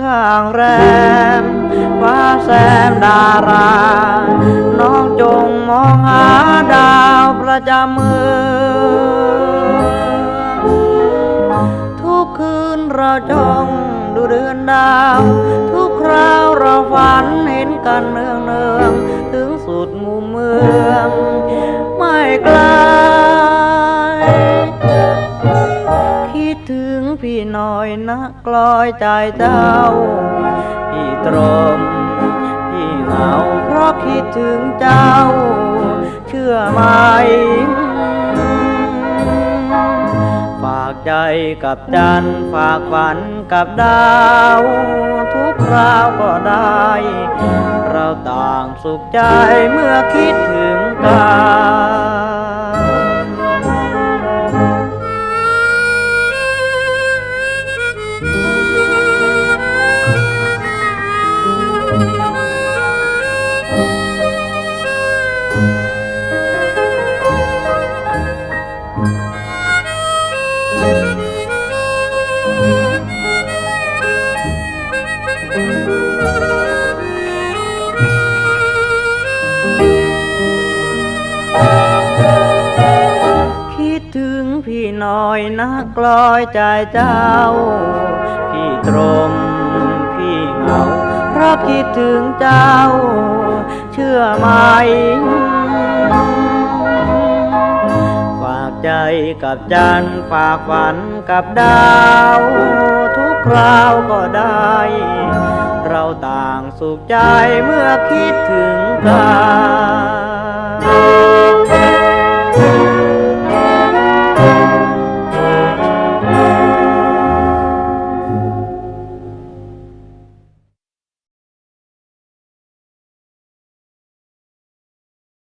ข้างแรมฟ้าแซมดารา น้องจงมองหาดาวประจำเมืองทุกคืนเราจ้องดูเดือนดาว ทุกคราวเราฝันเห็นกันเนืองเนืองๆถึงสุดมุมเมือง อยนะกลอยใจเจ้าพี่ตรมพี่เหงาเพราะคิดถึงเจ้า เชื่อไหมฝากใจกับจันฝากฝันกับดาว ทุกคราวก็ได้ เราต่างสุขใจเมื่อคิดถึงกัน น่อยนะกลอยใจเจ้า พี่ตรมพี่เหงาเพราะคิดถึงเจ้า เชื่อไหมฝากใจกับจันฝากฝันกับดาว ทุกคราวก็ได้ เราต่างสุขใจเมื่อคิดถึงกัน